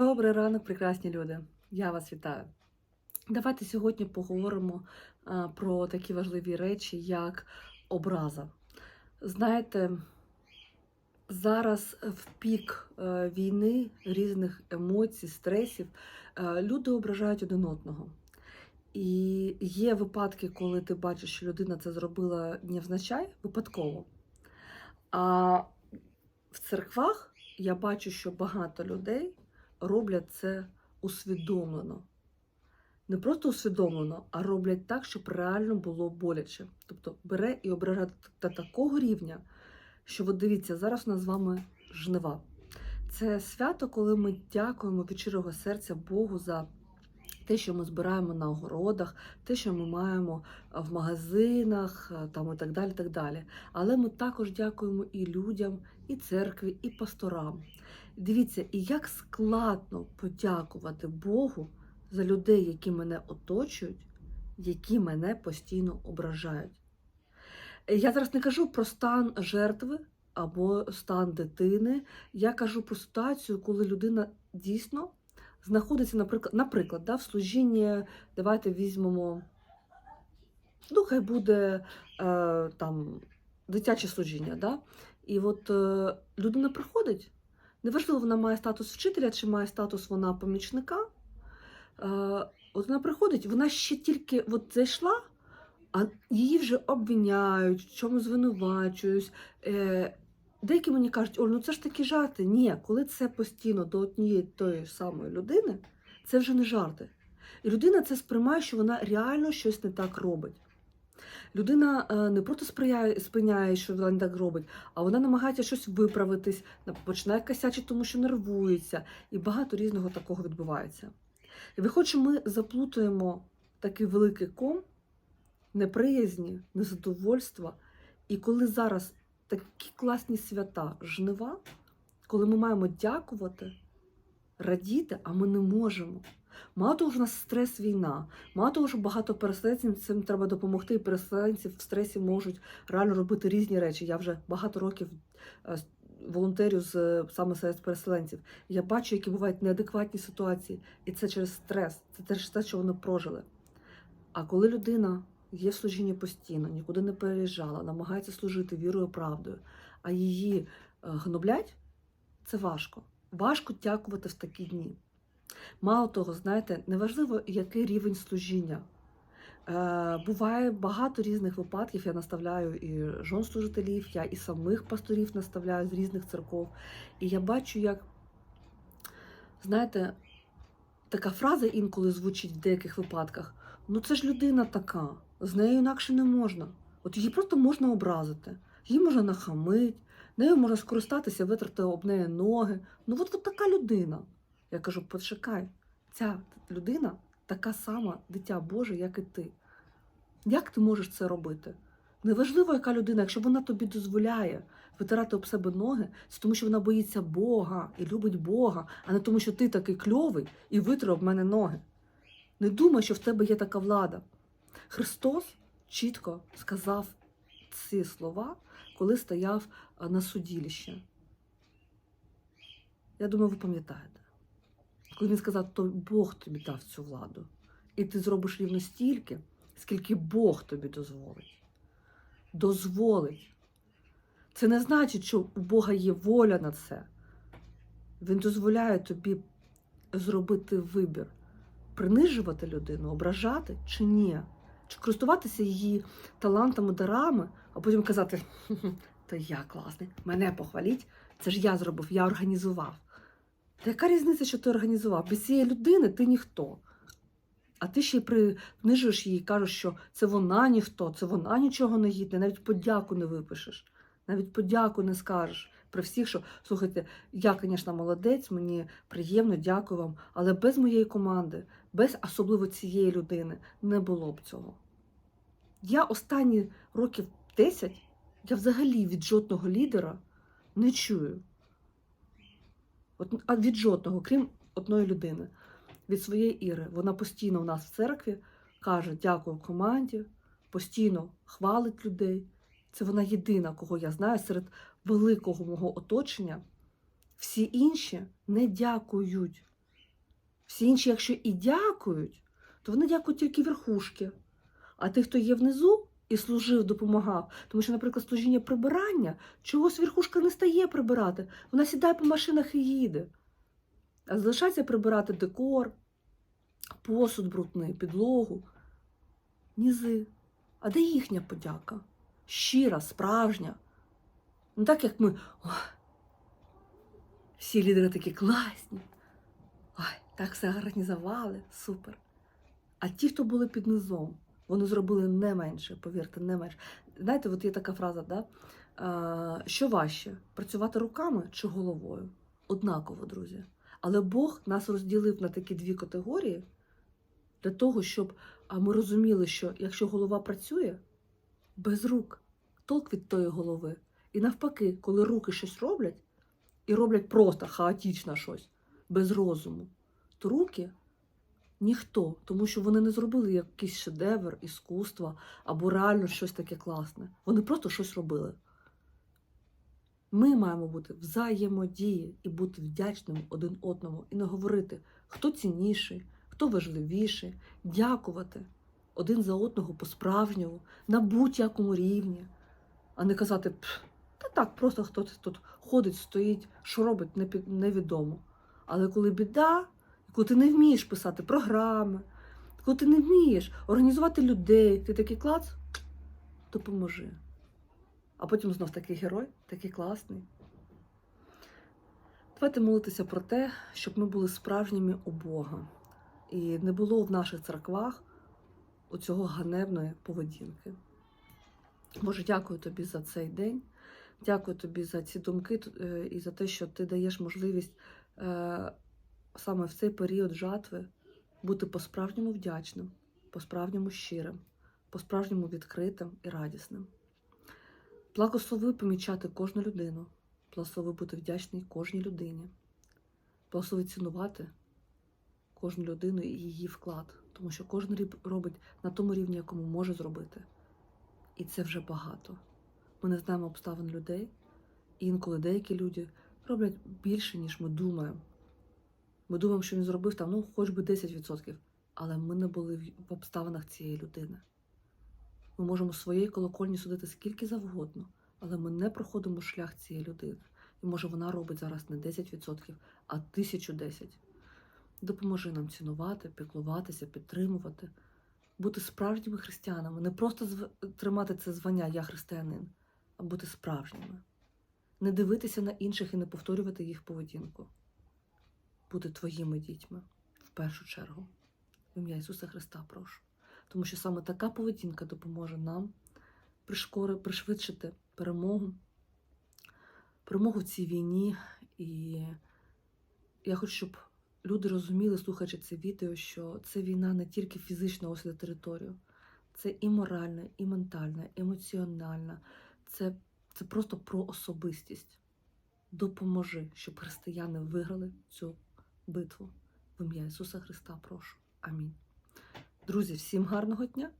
Добрий ранок, прекрасні люди. Я вас вітаю. Давайте сьогодні поговоримо про такі важливі речі, як образа. Знаєте, зараз в пік е, війни, різних емоцій, стресів, е, люди ображають один одного. І є випадки, коли ти бачиш, що людина це зробила невзначай, випадково. А в церквах я бачу, що багато людей роблять це усвідомлено. Не просто усвідомлено, а роблять так, щоб реально було боляче. Тобто бере і ображає до такого рівня, що от дивіться, зараз у нас з вами жнива. Це свято, коли ми дякуємо від щирого серця Богу за те, що ми збираємо на огородах, те, що ми маємо в магазинах там і так далі. так далі. Але ми також дякуємо і людям, і церкві, і пасторам. Дивіться, і як складно подякувати Богу за людей, які мене оточують, які мене постійно ображають. Я зараз не кажу про стан жертви або стан дитини. Я кажу про ситуацію, коли людина дійсно знаходиться, наприклад, наприклад да, в служінні, давайте візьмемо, ну, хай буде е, там дитяче служіння. Да? І от е, людина приходить. Неважливо, вона має статус вчителя чи має статус вона помічника. Е, От вона приходить, вона ще тільки от зайшла, а її вже обвиняють, в чому звинувачують. Е, Деякі мені кажуть, Оль, ну це ж такі жарти. Ні, коли це постійно до однієї тої самої людини, це вже не жарти. І людина це сприймає, що вона реально щось не так робить. Людина е, не просто сприяє, спиняє, що вона так робить, а вона намагається щось виправитись, починає косячити, тому що нервується, і багато різного такого відбувається. І виходить, ми заплутуємо такий великий ком неприязні, незадовольства. І коли зараз такі класні свята, жнива, коли ми маємо дякувати, радіти, а ми не можемо. Мало того, що у нас стрес війна, мало того, що багато переселенців цим треба допомогти, і переселенці в стресі можуть реально робити різні речі. Я вже багато років е, волонтерю з саме серед переселенців. Я бачу, які бувають неадекватні ситуації, і це через стрес, це через те, що вони прожили. А коли людина є в служінні постійно, нікуди не переїжджала, намагається служити вірою, правдою, а її е, гноблять, це важко. Важко дякувати в такі дні. Мало того, знаєте, неважливо, який рівень служіння. Е, Буває багато різних випадків. Я наставляю і жон служителів, я і самих пасторів наставляю з різних церков. І я бачу, як, знаєте, така фраза інколи звучить в деяких випадках: ну це ж людина така, з нею інакше не можна. От її просто можна образити, її можна нахамити, нею можна скористатися, витрати об неї ноги. Ну от, от така людина. Я кажу, почекай, ця людина така сама дитя Боже, як і ти. Як ти можеш це робити? Неважливо, яка людина, якщо вона тобі дозволяє витирати об себе ноги, це тому що вона боїться Бога і любить Бога, а не тому, що ти такий кльовий і витер об мене ноги. Не думай, що в тебе є така влада. Христос чітко сказав ці слова, коли стояв на судилищі. Я думаю, ви пам'ятаєте. Коли він сказав, то Бог тобі дав цю владу. І ти зробиш рівно стільки, скільки Бог тобі дозволить. Дозволить. Це не значить, що у Бога є воля на це. Він дозволяє тобі зробити вибір, принижувати людину, ображати чи ні. Чи користуватися її талантами, дарами, а потім казати, то я класний, мене похваліть, це ж я зробив, я організував. Та яка різниця, що ти організував? Без цієї людини ти ніхто. А ти ще й принижуєш її і кажеш, що це вона ніхто, це вона нічого не гідне, навіть подяку не випишеш, навіть подяку не скажеш при всіх, що слухайте, я, звісно, молодець, мені приємно, дякую вам, але без моєї команди, без особливо цієї людини, не було б цього. Я останні років 10 я взагалі від жодного лідера не чую. От, а від жодного, крім одної людини, від своєї Іри. Вона постійно у нас в церкві каже дякую команді, постійно хвалить людей. Це вона єдина, кого я знаю серед великого мого оточення. Всі інші не дякують. Всі інші, якщо і дякують, то вони дякують тільки верхушки. А тих, хто є внизу і служив, допомагав. Тому що, наприклад, служіння прибирання, чогось верхушка не стає прибирати. Вона сідає по машинах і їде. А залишається прибирати декор, посуд брудний, підлогу, нізи. А де їхня подяка? Щира, справжня. Не так, як ми. Ой, всі лідери такі класні. Ой, так все організували, супер. А ті, хто були під низом, вони зробили не менше, повірте, не менше. Знаєте, от є така фраза, да? що важче працювати руками чи головою? Однаково, друзі. Але Бог нас розділив на такі дві категорії для того, щоб ми розуміли, що якщо голова працює без рук, толк від тої голови. І навпаки, коли руки щось роблять, і роблять просто хаотично щось, без розуму, то руки ніхто, тому що вони не зробили якийсь шедевр, іскусства або реально щось таке класне. Вони просто щось робили. Ми маємо бути взаємодії і бути вдячними один одному, і не говорити, хто цінніший, хто важливіший, дякувати один за одного по-справжньому, на будь-якому рівні, а не казати, «Пф, та так, просто хтось тут ходить, стоїть, що робить, невідомо. Але коли біда, коли ти не вмієш писати програми, коли ти не вмієш організувати людей, ти такий клац, допоможи. А потім знов такий герой, такий класний. Давайте молитися про те, щоб ми були справжніми у Бога. І не було в наших церквах оцього ганебної поведінки. Боже, дякую тобі за цей день. Дякую тобі за ці думки е, і за те, що ти даєш можливість е, саме в цей період жатви бути по-справжньому вдячним, по-справжньому щирим, по-справжньому відкритим і радісним. Благослови помічати кожну людину, благослови бути вдячний кожній людині, благослови цінувати кожну людину і її вклад, тому що кожен робить на тому рівні, якому може зробити. І це вже багато. Ми не знаємо обставин людей, і інколи деякі люди роблять більше, ніж ми думаємо. Ми думаємо, що він зробив там, ну, хоч би 10%, але ми не були в обставинах цієї людини. Ми можемо своєї колокольні судити скільки завгодно, але ми не проходимо шлях цієї людини. І може вона робить зараз не 10%, а 1010. Допоможи нам цінувати, піклуватися, підтримувати, бути справжніми християнами, не просто тримати це звання Я християнин, а бути справжніми. Не дивитися на інших і не повторювати їх поведінку. Бути твоїми дітьми в першу чергу. В ім'я Ісуса Христа прошу. Тому що саме така поведінка допоможе нам пришкори, пришвидшити перемогу, перемогу в цій війні. І я хочу, щоб люди розуміли, слухаючи це відео, що це війна не тільки фізична ось на територію, це і моральна, і ментальна, і емоціональна. Це, це просто про особистість. Допоможи, щоб християни виграли цю битву. В ім'я Ісуса Христа прошу. Амінь. Друзі, всім гарного дня!